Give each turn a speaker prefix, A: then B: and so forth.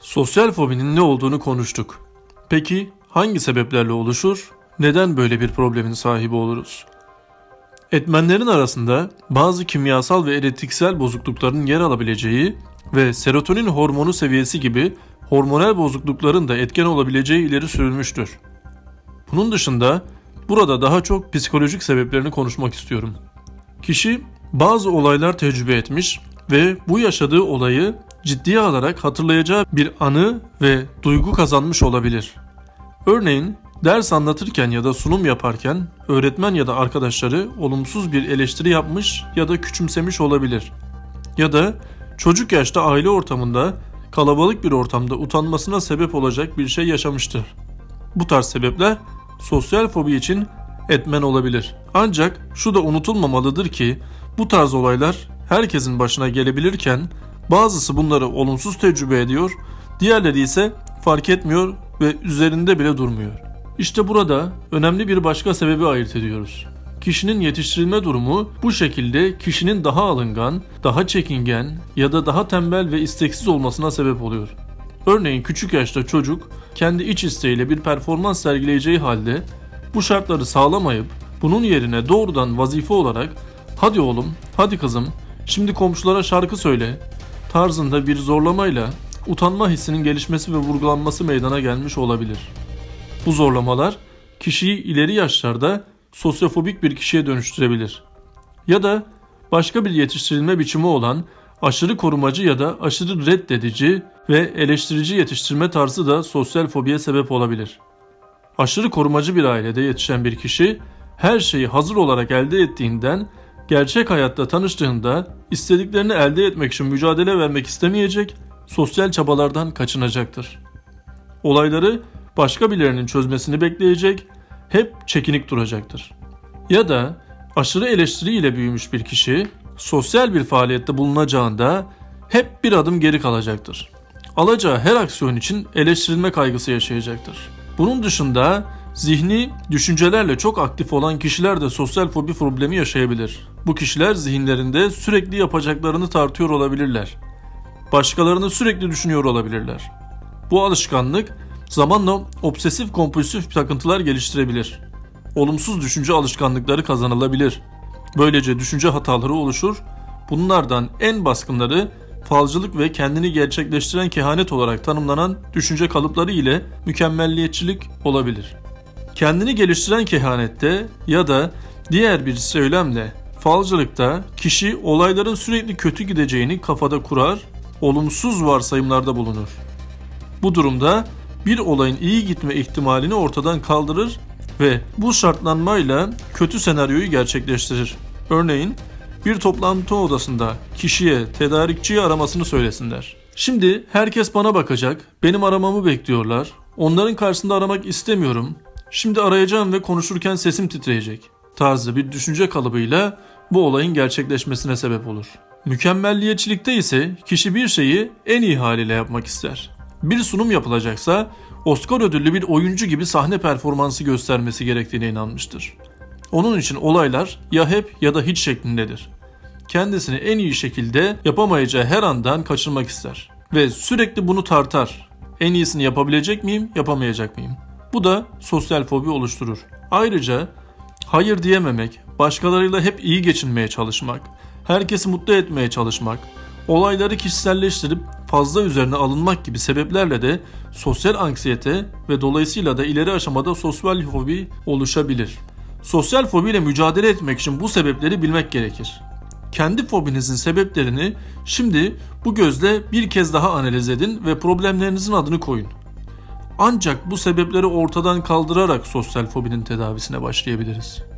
A: Sosyal fobinin ne olduğunu konuştuk. Peki hangi sebeplerle oluşur? Neden böyle bir problemin sahibi oluruz? Etmenlerin arasında bazı kimyasal ve elektriksel bozuklukların yer alabileceği ve serotonin hormonu seviyesi gibi hormonal bozuklukların da etken olabileceği ileri sürülmüştür. Bunun dışında burada daha çok psikolojik sebeplerini konuşmak istiyorum. Kişi bazı olaylar tecrübe etmiş ve bu yaşadığı olayı ciddiye alarak hatırlayacağı bir anı ve duygu kazanmış olabilir. Örneğin ders anlatırken ya da sunum yaparken öğretmen ya da arkadaşları olumsuz bir eleştiri yapmış ya da küçümsemiş olabilir. Ya da çocuk yaşta aile ortamında kalabalık bir ortamda utanmasına sebep olacak bir şey yaşamıştır. Bu tarz sebepler sosyal fobi için etmen olabilir. Ancak şu da unutulmamalıdır ki bu tarz olaylar herkesin başına gelebilirken bazısı bunları olumsuz tecrübe ediyor, diğerleri ise fark etmiyor ve üzerinde bile durmuyor. İşte burada önemli bir başka sebebi ayırt ediyoruz. Kişinin yetiştirilme durumu bu şekilde kişinin daha alıngan, daha çekingen ya da daha tembel ve isteksiz olmasına sebep oluyor. Örneğin küçük yaşta çocuk kendi iç isteğiyle bir performans sergileyeceği halde bu şartları sağlamayıp bunun yerine doğrudan vazife olarak hadi oğlum, hadi kızım, şimdi komşulara şarkı söyle tarzında bir zorlamayla utanma hissinin gelişmesi ve vurgulanması meydana gelmiş olabilir. Bu zorlamalar kişiyi ileri yaşlarda sosyofobik bir kişiye dönüştürebilir. Ya da başka bir yetiştirilme biçimi olan aşırı korumacı ya da aşırı reddedici ve eleştirici yetiştirme tarzı da sosyal fobiye sebep olabilir. Aşırı korumacı bir ailede yetişen bir kişi her şeyi hazır olarak elde ettiğinden gerçek hayatta tanıştığında istediklerini elde etmek için mücadele vermek istemeyecek, sosyal çabalardan kaçınacaktır. Olayları başka birilerinin çözmesini bekleyecek, hep çekinik duracaktır. Ya da aşırı eleştiriyle büyümüş bir kişi sosyal bir faaliyette bulunacağında hep bir adım geri kalacaktır. Alacağı her aksiyon için eleştirilme kaygısı yaşayacaktır. Bunun dışında zihni düşüncelerle çok aktif olan kişiler de sosyal fobi problemi yaşayabilir. Bu kişiler zihinlerinde sürekli yapacaklarını tartıyor olabilirler. Başkalarını sürekli düşünüyor olabilirler. Bu alışkanlık zamanla obsesif kompulsif takıntılar geliştirebilir. Olumsuz düşünce alışkanlıkları kazanılabilir. Böylece düşünce hataları oluşur. Bunlardan en baskınları falcılık ve kendini gerçekleştiren kehanet olarak tanımlanan düşünce kalıpları ile mükemmelliyetçilik olabilir. Kendini geliştiren kehanette ya da diğer bir söylemle falcılıkta kişi olayların sürekli kötü gideceğini kafada kurar, olumsuz varsayımlarda bulunur. Bu durumda bir olayın iyi gitme ihtimalini ortadan kaldırır ve bu şartlanmayla kötü senaryoyu gerçekleştirir. Örneğin bir toplantı odasında kişiye tedarikçiyi aramasını söylesinler. Şimdi herkes bana bakacak, benim aramamı bekliyorlar. Onların karşısında aramak istemiyorum. Şimdi arayacağım ve konuşurken sesim titreyecek. Tarzı bir düşünce kalıbıyla bu olayın gerçekleşmesine sebep olur. Mükemmelliyetçilikte ise kişi bir şeyi en iyi haliyle yapmak ister. Bir sunum yapılacaksa Oscar ödüllü bir oyuncu gibi sahne performansı göstermesi gerektiğine inanmıştır. Onun için olaylar ya hep ya da hiç şeklindedir. Kendisini en iyi şekilde yapamayacağı her andan kaçırmak ister ve sürekli bunu tartar. En iyisini yapabilecek miyim, yapamayacak mıyım? Bu da sosyal fobi oluşturur. Ayrıca hayır diyememek, başkalarıyla hep iyi geçinmeye çalışmak, herkesi mutlu etmeye çalışmak, olayları kişiselleştirip fazla üzerine alınmak gibi sebeplerle de sosyal anksiyete ve dolayısıyla da ileri aşamada sosyal fobi oluşabilir. Sosyal fobiyle mücadele etmek için bu sebepleri bilmek gerekir. Kendi fobinizin sebeplerini şimdi bu gözle bir kez daha analiz edin ve problemlerinizin adını koyun. Ancak bu sebepleri ortadan kaldırarak sosyal fobinin tedavisine başlayabiliriz.